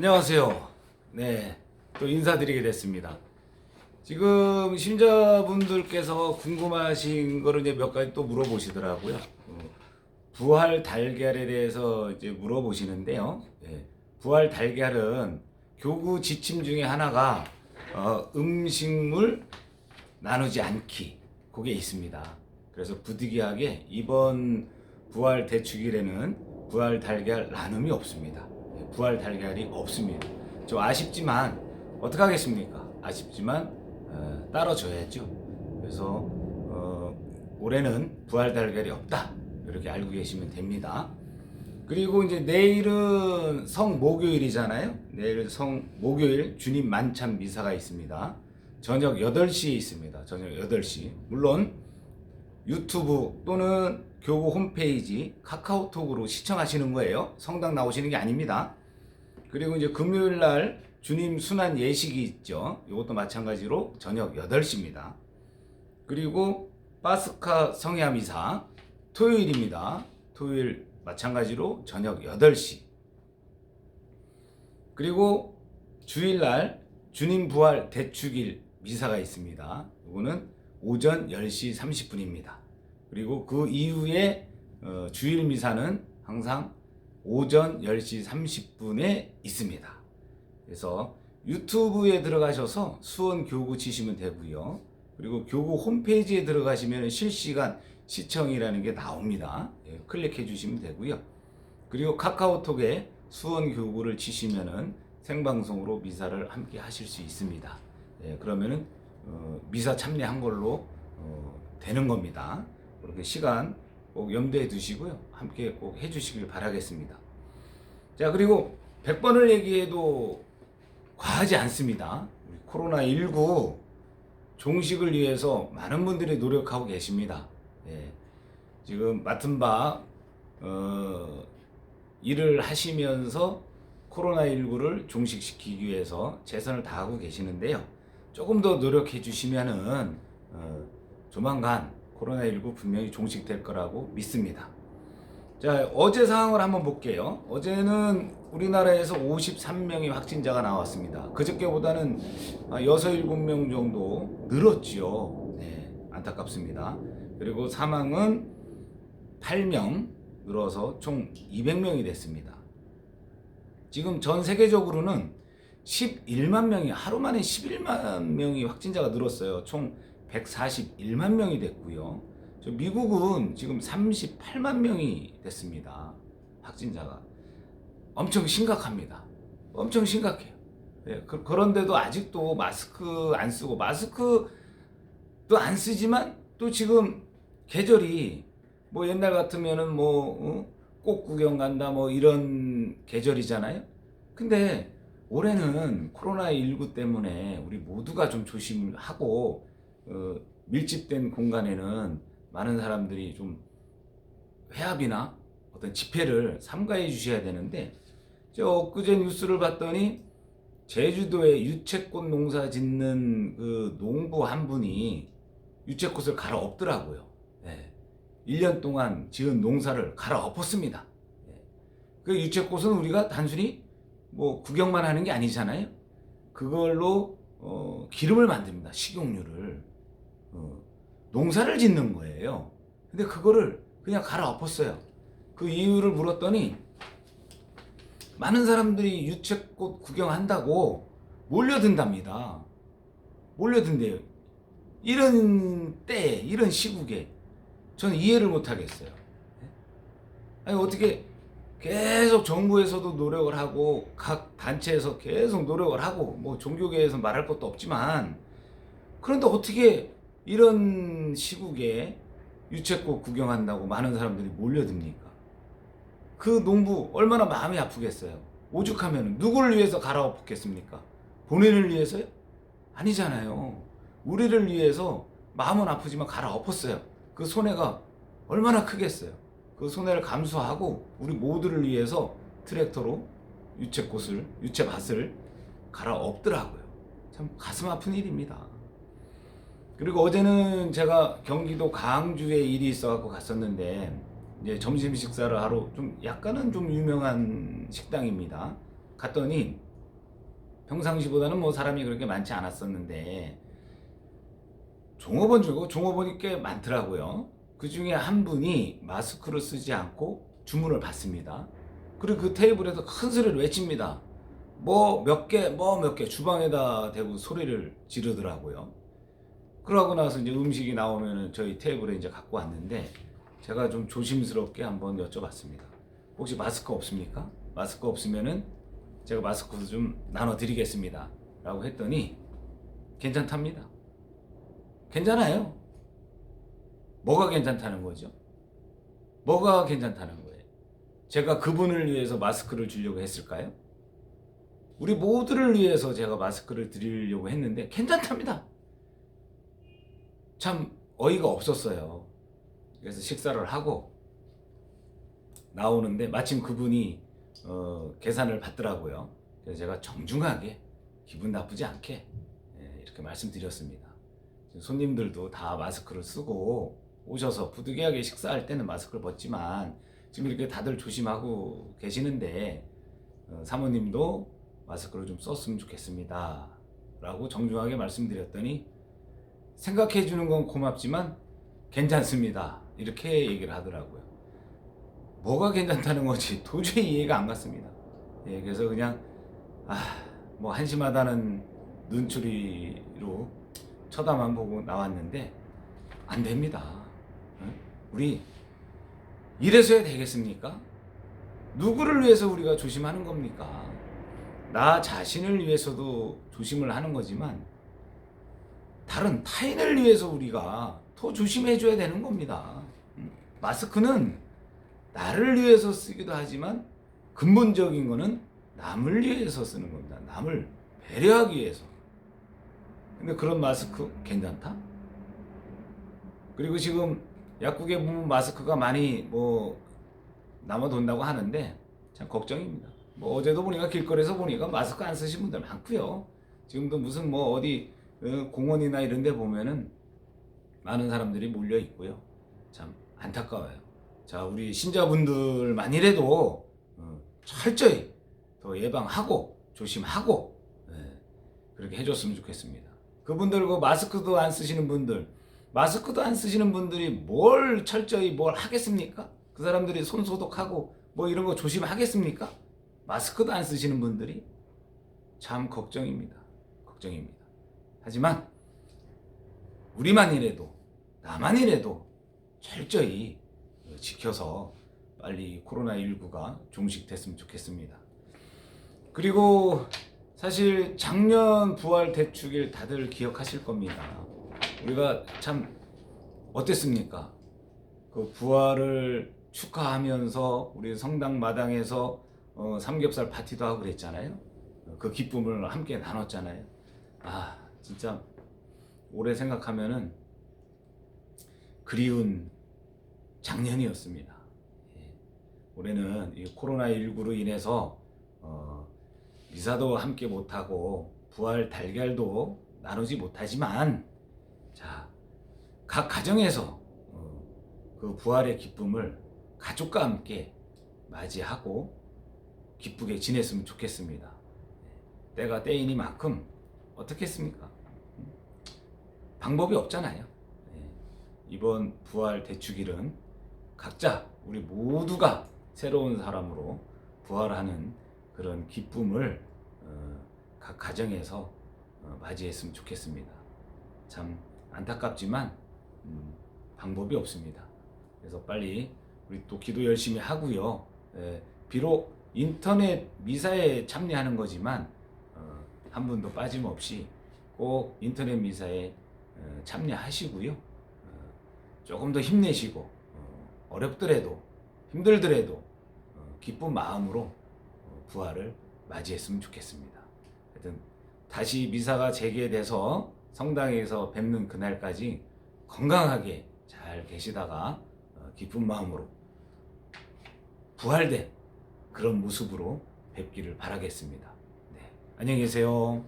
안녕하세요. 네, 또 인사드리게 됐습니다. 지금 심자분들께서 궁금하신 거를 이제 몇 가지 또 물어보시더라고요. 어, 부활 달걀에 대해서 이제 물어보시는데요. 예, 부활 달걀은 교구 지침 중에 하나가 어, 음식물 나누지 않기 그게 있습니다. 그래서 부득이하게 이번 부활 대축일에는 부활 달걀 나눔이 없습니다. 예, 부활 달걀이 없습니다. 좀 아쉽지만 어떡하겠습니까? 아쉽지만 어, 따라줘야죠. 그래서 어, 올해는 부활 달걀이 없다 이렇게 알고 계시면 됩니다. 그리고 이제 내일은 성 목요일이잖아요. 내일 성 목요일 주님 만찬 미사가 있습니다. 저녁 8시에 있습니다. 저녁 8시. 물론 유튜브 또는 교구 홈페이지 카카오톡으로 시청하시는 거예요. 성당 나오시는 게 아닙니다. 그리고 이제 금요일 날 주님 순환 예식이 있죠. 이것도 마찬가지로 저녁 8시입니다. 그리고 파스카 성야 미사 토요일입니다. 토요일 마찬가지로 저녁 8시. 그리고 주일날 주님 부활 대축일 미사가 있습니다. 이거는 오전 10시 30분입니다. 그리고 그 이후에 어, 주일 미사는 항상 오전 10시 30분에 있습니다. 그래서 유튜브에 들어가셔서 수원 교구 치시면 되고요. 그리고 교구 홈페이지에 들어가시면 실시간 시청이라는 게 나옵니다. 예, 클릭해 주시면 되고요. 그리고 카카오톡에 수원 교구를 치시면은 생방송으로 미사를 함께 하실 수 있습니다. 예, 그러면은 어, 미사 참여한 걸로 어, 되는 겁니다. 그렇게 시간 꼭 염두에 두시고요. 함께 꼭 해주시길 바라겠습니다. 자 그리고 100번을 얘기해도 과하지 않습니다. 우리 코로나19 종식을 위해서 많은 분들이 노력하고 계십니다. 예, 지금 맡은 바 어, 일을 하시면서 코로나19를 종식시키기 위해서 최선을 다하고 계시는데요. 조금 더 노력해 주시면은 어, 조만간 코로나19 분명히 종식될 거라고 믿습니다. 자, 어제 상황을 한번 볼게요. 어제는 우리나라에서 53명의 확진자가 나왔습니다. 그저께보다는 6, 7명 정도 늘었죠. 네, 안타깝습니다. 그리고 사망은 8명 늘어서 총 200명이 됐습니다. 지금 전 세계적으로는 11만 명이 하루 만에 11만 명이 확진자가 늘었어요. 총 141만 명이 됐고요. 저 미국은 지금 38만 명이 됐습니다. 확진자가 엄청 심각합니다. 엄청 심각해요. 예, 그, 그런데도 아직도 마스크 안 쓰고 마스크도 안 쓰지만 또 지금 계절이 뭐 옛날 같으면은 뭐 꽃 구경 간다 뭐 이런 계절이잖아요. 근데 올해는 코로나19 때문에 우리 모두가 좀 조심하고 어, 밀집된 공간에는 많은 사람들이 좀 회합이나 어떤 집회를 삼가해 주셔야 되는데 저 엊그제 뉴스를 봤더니 제주도에 유채꽃 농사 짓는 그 농부 한 분이 유채꽃을 갈아 엎더라고요. 예. 1년 동안 지은 농사를 갈아 엎었습니다. 예. 그 유채꽃은 우리가 단순히 뭐 구경만 하는 게 아니잖아요. 그걸로 어, 기름을 만듭니다. 식용유를. 어, 농사를 짓는 거예요. 근데 그거를 그냥 갈아엎었어요. 그 이유를 물었더니 많은 사람들이 유채꽃 구경한다고 몰려든답니다. 몰려든대요. 이런 때, 이런 시국에 저는 이해를 못 하겠어요. 아니 어떻게 계속 정부에서도 노력을 하고 각 단체에서 계속 노력을 하고 뭐 종교계에서 말할 것도 없지만 그런데 어떻게 이런 시국에 유채꽃 구경한다고 많은 사람들이 몰려듭니까? 그 농부 얼마나 마음이 아프겠어요. 오죽하면 누구를 위해서 갈아엎겠습니까? 본인을 위해서요? 아니잖아요. 우리를 위해서 마음은 아프지만 갈아엎었어요. 그 손해가 얼마나 크겠어요. 그 손해를 감수하고 우리 모두를 위해서 트랙터로 유채꽃을 유채밭을 갈아엎더라고요. 참 가슴 아픈 일입니다. 그리고 어제는 제가 경기도 강주에 일이 있어갖고 갔었는데 이제 점심 식사를 하러 좀 약간은 좀 유명한 식당입니다. 갔더니 평상시보다는 뭐 사람이 그렇게 많지 않았었는데 종업원 중에 종업원이 꽤 많더라고요. 그 중에 한 분이 마스크를 쓰지 않고 주문을 받습니다. 그리고 그 테이블에서 큰 소리를 외칩니다. 뭐 몇 개, 뭐 몇 개 주방에다 대고 소리를 지르더라고요. 그러고 나서 이제 음식이 나오면은 저희 테이블에 이제 갖고 왔는데 제가 좀 조심스럽게 한번 여쭤봤습니다. 혹시 마스크 없습니까? 마스크 없으면은 제가 마스크도 좀 나눠 드리겠습니다. 라고 했더니 괜찮답니다. 괜찮아요. 뭐가 괜찮다는 거죠? 뭐가 괜찮다는 거예요? 제가 그분을 위해서 마스크를 주려고 했을까요? 우리 모두를 위해서 제가 마스크를 드리려고 했는데 괜찮답니다. 참 어이가 없었어요. 그래서 식사를 하고 나오는데 마침 그분이 어, 계산을 받더라고요. 그래서 제가 정중하게 기분 나쁘지 않게 예, 이렇게 말씀드렸습니다. 손님들도 다 마스크를 쓰고 오셔서 부득이하게 식사할 때는 마스크를 벗지만 지금 이렇게 다들 조심하고 계시는데 어, 사모님도 마스크를 좀 썼으면 좋겠습니다. 라고 정중하게 말씀드렸더니 생각해 주는 건 고맙지만 괜찮습니다. 이렇게 얘기를 하더라고요. 뭐가 괜찮다는 거지 도저히 이해가 안 갔습니다. 예, 그래서 그냥 아, 뭐 한심하다는 눈초리로 쳐다만 보고 나왔는데 안 됩니다. 예? 우리 이래서야 되겠습니까? 누구를 위해서 우리가 조심하는 겁니까? 나 자신을 위해서도 조심을 하는 거지만 다른 타인을 위해서 우리가 더 조심해 줘야 되는 겁니다. 음, 마스크는 나를 위해서 쓰기도 하지만 근본적인 거는 남을 위해서 쓰는 겁니다. 남을 배려하기 위해서. 근데 그런 마스크 괜찮다? 그리고 지금 약국에 보면 마스크가 많이 뭐 남아돈다고 하는데 참 걱정입니다. 뭐 어제도 보니까 길거리에서 보니까 마스크 안 쓰신 분들 많고요. 지금도 무슨 뭐 어디 어, 공원이나 이런 데 보면은 많은 사람들이 몰려 있고요. 참 안타까워요. 자, 우리 신자분들만이라도 어, 철저히 더 예방하고 조심하고 예, 그렇게 해줬으면 좋겠습니다. 그분들 그 마스크도 안 쓰시는 분들, 마스크도 안 쓰시는 분들이 뭘 철저히 뭘 하겠습니까? 그 사람들이 손 소독하고 뭐 이런 거 조심하겠습니까? 마스크도 안 쓰시는 분들이 참 걱정입니다. 걱정입니다. 하지만 우리만이라도 나만이라도 철저히 지켜서 빨리 코로나19가 종식됐으면 좋겠습니다. 그리고 사실 작년 부활 대축일 다들 기억하실 겁니다. 우리가 참 어땠습니까? 그 부활을 축하하면서 우리 성당 마당에서 어, 삼겹살 파티도 하고 그랬잖아요. 그 기쁨을 함께 나눴잖아요. 아, 진짜 올해 생각하면은 그리운 작년이었습니다. 예. 올해는 이 코로나19로 인해서 어, 미사도 함께 못하고 부활 달걀도 나누지 못하지만 자, 각 가정에서 어, 그 부활의 기쁨을 가족과 함께 맞이하고 기쁘게 지냈으면 좋겠습니다. 예. 때가 때이니만큼 어떻게 했습니까? 방법이 없잖아요. 예. 이번 부활 대축일은 각자 우리 모두가 새로운 사람으로 부활하는 그런 기쁨을 어, 각 가정에서 어, 맞이했으면 좋겠습니다. 참 안타깝지만 음, 방법이 없습니다. 그래서 빨리 우리 또 기도 열심히 하고요. 예, 비록 인터넷 미사에 참여하는 거지만 어, 한 분도 빠짐없이 꼭 인터넷 미사에 어, 참여하시고요. 어, 조금 더 힘내시고 어, 어렵더라도 힘들더라도 어, 기쁜 마음으로 어, 부활을 맞이했으면 좋겠습니다. 하여튼 다시 미사가 재개돼서 성당에서 뵙는 그날까지 건강하게 잘 계시다가 어, 기쁜 마음으로 부활된 그런 모습으로 뵙기를 바라겠습니다. 네. 안녕히 계세요.